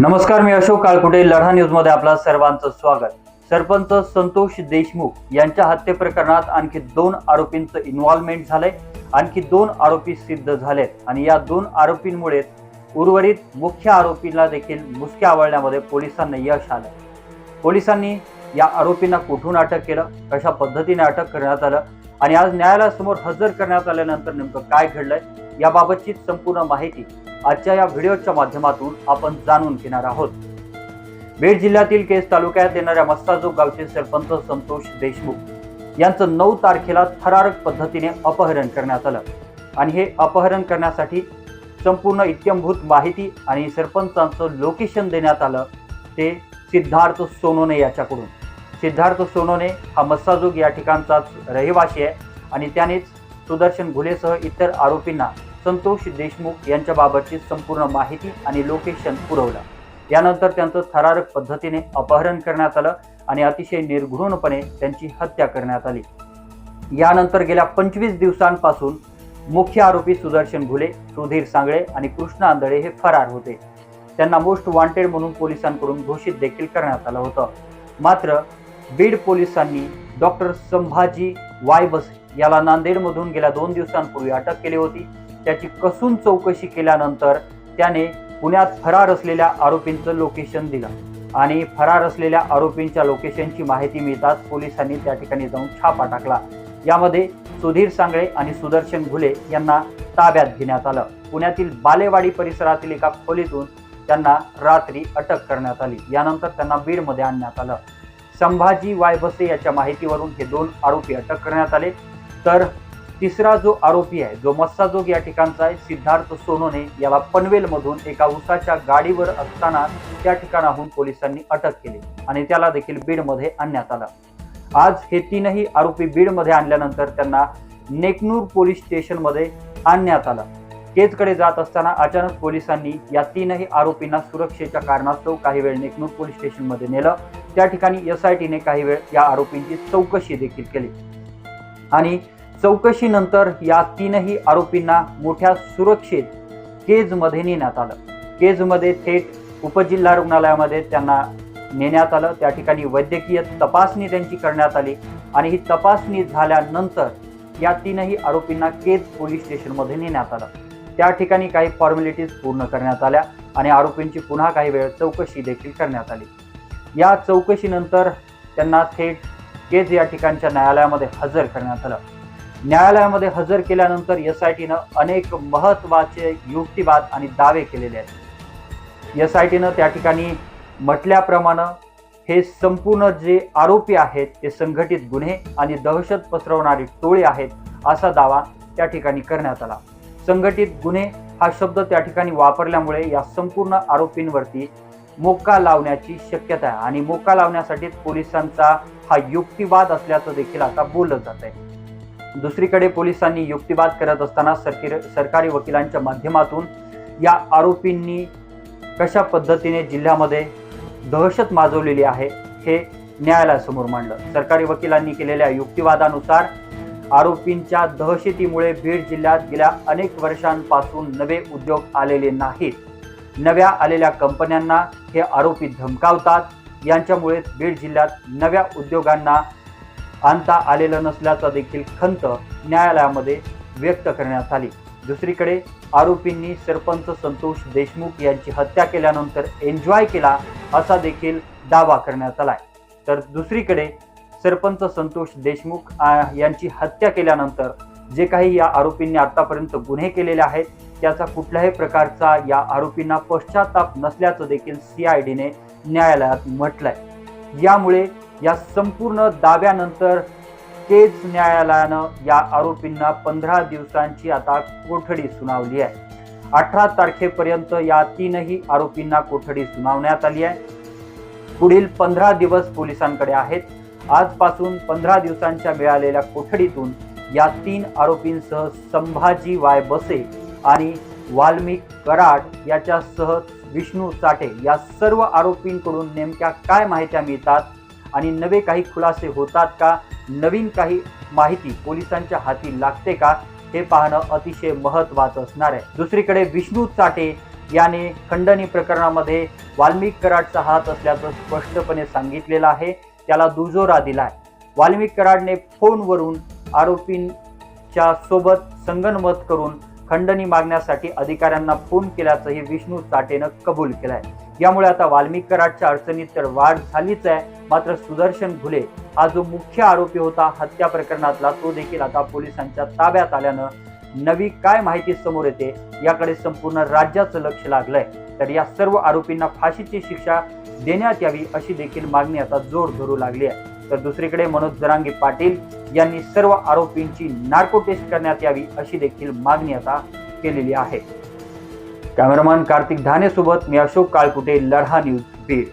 नमस्कार मी अशोक काळकुटे लढा न्यूजमध्ये आपलं सर्वांचं स्वागत. सरपंच संतोष देशमुख यांच्या हत्येप्रकरणात आणखी दोन आरोपींचं इन्व्हॉल्वमेंट झालंय. आणखी दोन आरोपी सिद्ध झालेत. आणि या दोन आरोपींमुळे उर्वरित मुख्य आरोपीला देखील मुसक्या आवळण्यामध्ये पोलिसांना यश आलं पोलिसांनी या आरोपींना कुठून अटक केलं? कशा पद्धतीने अटक करण्यात आलं? आणि आज न्यायालयासमोर हजर करण्यात आल्यानंतर नेमकं काय घडलंय? याबाबतची संपूर्ण माहिती आजच्या या व्हिडिओच्या माध्यमातून आपण जाणून घेणार आहोत. बीड जिल्ह्यातील केस तालुक्यात येणाऱ्या मस्ताजोग गावचे सरपंच संतोष देशमुख यांचं नऊ तारखेला थरारक पद्धतीने अपहरण करण्यात आलं. आणि हे अपहरण करण्यासाठी संपूर्ण इत्यंभूत माहिती आणि सरपंचांचं लोकेशन देण्यात आलं ते सिद्धार्थ सोनोने याच्याकडून. सिद्धार्थ सोनोने हा मस्साजोग या ठिकाणचाच रहिवासी आहे आणि त्यानेच सुदर्शन घुलेसह इतर आरोपींना संतोष देशमुख यांच्याबाबतची संपूर्ण माहिती आणि लोकेशन पुरवलं. यानंतर त्यांचं थरारक पद्धतीने अपहरण करण्यात आलं आणि अतिशय निर्घृणपणे त्यांची हत्या करण्यात आली. यानंतर गेल्या पंचवीस दिवसांपासून मुख्य आरोपी सुदर्शन घुले सुधीर सांगळे आणि कृष्ण आंधळे हे फरार होते. त्यांना मोस्ट वॉन्टेड म्हणून पोलिसांकडून घोषित देखील करण्यात आलं होतं. मात्र बीड पोलिसांनी डॉक्टर संभाजी वायबस याला नांदेडमधून गेल्या दोन दिवसांपूर्वी अटक केली होती. त्याची कसून चौकशी केल्यानंतर त्याने पुण्यात फरार असलेल्या आरोपींचं लोकेशन दिलं आणि फरार असलेल्या आरोपींच्या लोकेशनची माहिती मिळताच पोलिसांनी त्या ठिकाणी जाऊन छापा टाकला. यामध्ये सुधीर सांगळे आणि सुदर्शन घुले यांना ताब्यात घेण्यात आलं. पुण्यातील बालेवाडी परिसरातील एका खोलीतून त्यांना रात्री अटक करण्यात आली. यानंतर त्यांना बीडमध्ये आणण्यात आलं. संभाजी वायबसे याच्या माहितीवरून हे दोन आरोपी अटक करण्यात आले. तर तिसरा जो आरोपी आहे जो मस्साजोग या ठिकाणचा आहे सिद्धार्थ सोनोने याला पनवेलमधून एका उसाच्या गाडीवर असताना त्या ठिकाणाहून पोलिसांनी अटक केली आणि त्याला देखील बीडमध्ये आणण्यात आलं. आज हे तीनही आरोपी बीडमध्ये आणल्यानंतर त्यांना नेकनूर पोलीस स्टेशनमध्ये आणण्यात आलं. केजकडे जात असताना अचानक पोलिसांनी या तीनही आरोपींना सुरक्षेच्या कारणास्तव काही वेळ नेकनूर पोलीस स्टेशनमध्ये नेलं. त्या ठिकाणी एस आय टीने काही वेळ या आरोपींची चौकशी देखील केली. आणि चौकशीनंतर या तीनही आरोपींना मोठ्या सुरक्षेत केजमध्ये नेण्यात आलं. केजमध्ये थेट उपजिल्हा रुग्णालयामध्ये त्यांना नेण्यात आलं. त्या ठिकाणी वैद्यकीय तपासणी त्यांची करण्यात आली आणि ही तपासणी झाल्यानंतर या तीनही आरोपींना केज पोलीस स्टेशनमध्ये नेण्यात आलं. त्या ठिकाणी काही फॉर्मॅलिटीज पूर्ण करण्यात आल्या आणि आरोपींची पुन्हा काही वेळ चौकशी देखील करण्यात आली. या चौकशीनंतर त्यांना थेट केज या ठिकाणच्या न्यायालयामध्ये हजर करण्यात आलं. न्यायालयामध्ये हजर केल्यानंतर एस आय टीनं अनेक महत्त्वाचे युक्तिवाद आणि दावे केलेले आहेत. एस आय टीनं त्या ठिकाणी म्हटल्याप्रमाणे हे संपूर्ण जे आरोपी आहेत ते संघटित गुन्हे आणि दहशत पसरवणारी टोळी आहेत असा दावा त्या ठिकाणी करण्यात आला. संघटित गुन्हे हा शब्द त्या ठिकाणी वापरल्यामुळे या संपूर्ण आरोपींवरती मोका लावण्याची शक्यता आहे. आणि मोका लावण्यासाठी पोलिसांचा हा युक्तिवाद असल्याचं देखील आता बोललं जात आहे. दुसरीकडे पोलिसांनी युक्तिवाद करत असताना सरकारी सरकारी वकिलांच्या माध्यमातून या आरोपींनी कशा पद्धतीने जिल्ह्यामध्ये दहशत माजवलेली आहे हे न्यायालयासमोर मांडलं. सरकारी वकिलांनी केलेल्या युक्तिवादानुसार आरोपींच्या दहशतीमुळे बीड जिल्ह्यात गेल्या अनेक वर्षांपासून नवे उद्योग आलेले नाहीत. नव्या आलेल्या कंपन्यांना हे आरोपी धमकावतात. यांच्यामुळे बीड जिल्ह्यात नव्या उद्योगांना आणता आलेलं नसल्याचा देखील खंत न्यायालयामध्ये व्यक्त करण्यात आली. दुसरीकडे आरोपींनी सरपंच संतोष देशमुख यांची हत्या केल्यानंतर एन्जॉय केला असा देखील दावा करण्यात आलाय. तर दुसरीकडे सरपंच संतोष देशमुख यांची हत्या केल्यानंतर जे काही या आरोपींनी आतापर्यंत गुन्हे केलेले आहेत त्याचा कुठल्याही प्रकारचा या आरोपींना पश्चाताप नसल्याचं देखील सीआयडीने न्यायालयात म्हटलंय. यामुळे या संपूर्ण दाव्यानंतर केज न्यायालयानं या आरोपींना पंधरा दिवसांची आता कोठडी सुनावली आहे. अठरा तारखेपर्यंत या तीनही आरोपींना कोठडी सुनावण्यात आली आहे. पुढील पंधरा दिवस पोलिसांकडे आहेत. आजपासून पंधरा दिवसांच्या मिळालेल्या कोठडीतून या तीन आरोपींसह संभाजी वाय बसे आणि वाल्मिक कराड याच्यासह विष्णू साठे या सर्व आरोपींकडून नेमक्या काय माहित्या मिळतात आणि नवे काही खुलासे होतात का? नवीन काही माहिती पोलिसांच्या हाती लागते का? हे पाहणं अतिशय महत्वाचं असणार आहे. दुसरीकडे विष्णू चाटे याने खंडणी प्रकरणामध्ये वाल्मिक कराडचा हात असल्याचं स्पष्टपणे सांगितलेलं आहे. त्याला दुजोरा दिलाय. वाल्मिक कराडने फोनवरून आरोपींच्या सोबत संगनमत करून खंडणी मागण्यासाठी अधिकाऱ्यांना फोन केल्याचंही विष्णू चाटेनं कबूल केलंय. यामुळे आता वाल्मिक कराडच्या अडचणीत तर वाढ झालीच आहे. मात्र सुदर्शन घुले हा जो मुख्य आरोपी होता हत्या प्रकरणातला तो देखील आता पोलिसांच्या ताब्यात आल्यानं नवी काय माहिती समोर येते याकडे संपूर्ण राज्याचं लक्ष लागलंय. तर या सर्व आरोपींना फाशीची शिक्षा देण्यात यावी अशी देखील मागणी आता जोर धरू लागली आहे. तर दुसरीकडे मनोज जरांगे पाटील यांनी सर्व आरोपींची नार्को टेस्ट करण्यात यावी अशी देखील मागणी आता केलेली आहे. कॅमेरामॅन कार्तिक धाने सोबत मी अशोक काळकुटे लढा न्यूज बीड.